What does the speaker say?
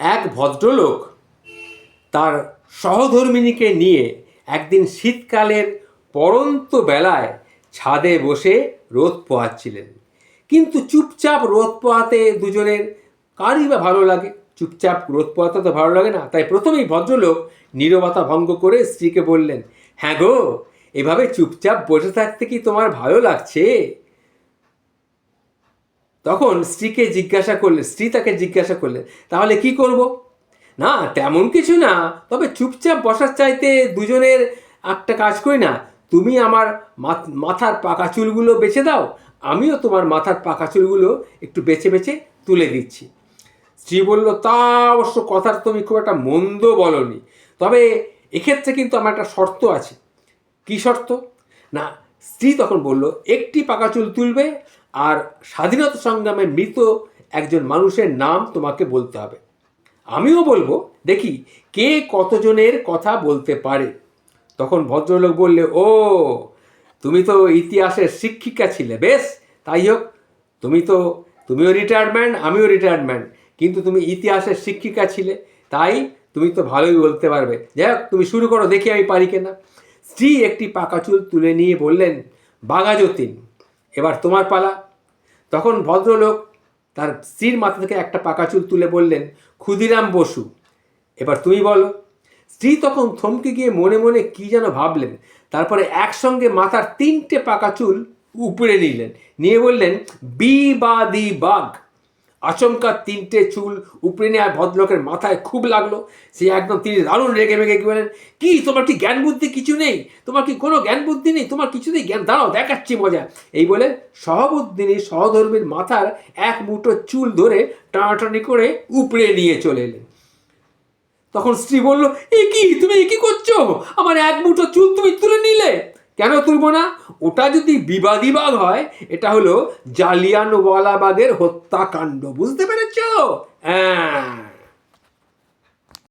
এক ভদ্রলোক তার সহধর্মিণীকে নিয়ে একদিন শীতকালের পরন্ত বেলায় ছাদে বসে রোদ পোহাচ্ছিলেন। কিন্তু চুপচাপ রোদ পোহাতে দুজনের কারই বা ভালো লাগে? চুপচাপ রোদ পোহাতে তো ভালো লাগে না। তাই প্রথমেই ভদ্রলোক নীরবতা ভঙ্গ করে স্ত্রীকে বললেন হ্যাঁ গো, এভাবে চুপচাপ বসে থাকতে কি তোমার ভালো লাগছে? তখন স্ত্রীকে জিজ্ঞাসা করলে, স্ত্রী তাকে জিজ্ঞাসা করলে, তাহলে কি করব? না, তেমন কিছু না, তবে চুপচাপ বসার চাইতে দুজনের একটা কাজ করি না। তুমি আমার মাথ- মাথার পাকা চুলগুলো বেছে দাও, আমিও তোমার মাথার পাকা চুলগুলো একটু বেছে বেছে তুলে দিচ্ছি। স্ত্রী বলল, তা অবশ্য কথার তুমি খুব একটা মন্দ বলনি। তবে এক্ষেত্রে কিন্তু আমার একটা শর্ত আছে। কি শর্ত? না স্ত্রী তখন বলল, একটি পাকা চুল তুলবে আর স্বাধীনতা সংগ্রামে মৃত একজন মানুষের নাম তোমাকে বলতে হবে। আমিও বলব, দেখি কে কতজনের কথা বলতে পারে। তখন ভদ্রলোক বললে, ও, তুমি তো ইতিহাসের শিক্ষিকা ছিলে, বেশ, তাই হোক, তুমি তো, তুমিও রিটায়ারমেন্ট আমিও রিটায়ারমেন্ট কিন্তু তুমি ইতিহাসের শিক্ষিকা ছিলে, তাই তুমি তো ভালোই বলতে পারবে। যাই হোক, তুমি শুরু করো, দেখি আমি পারি কিনা। স্ত্রী একটি পাকা চুল তুলে নিয়ে বললেন, বাঘা যতীন, এবার তোমার পালা। তখন ভদ্রলোক তার স্ত্রীর মাথা থেকে একটা পাকা চুল তুলে বললেন, ক্ষুদিরাম বসু, এবার তুমি বলো। স্ত্রী তখন থমকে গিয়ে মনে মনে কি যেন ভাবলেন, তারপরে একসঙ্গে মাথার তিনটে পাকা চুল উপড়ে নিলেন, নিয়ে বললেন বি বা দি বাঘ। আচমকা তিনটে চুল উপড়ে নেওয়া ভদ্রলোকের মাথায় খুব লাগল। সে একদম তিনি দারুণ রেগে মেগে কি বলেন কি, তোমার কি জ্ঞান বুদ্ধি কিছু নেই? তোমার কি কোনো জ্ঞান বুদ্ধি নেই? তোমার কিছু নেই? জ্ঞান, দাঁড়াও, দেখাচ্ছি মজা। এই বলে সহবুদ্দিনী সহধর্মীর মাথার এক মুঠো চুল ধরে টানাটানি করে উপড়ে নিয়ে চলে এলেন। তখন স্ত্রী বলল, এ কি? তুমি এ কি করছ? আমার এক মুঠো চুল তুমি তুলে নিলে? কেন তুলব না? ওটা যদি বিবাদীবাদ হয় এটা হলো জালিয়ানওয়ালাবাদের হত্যাকাণ্ড বুঝতে পেরেছ? হ্যাঁ।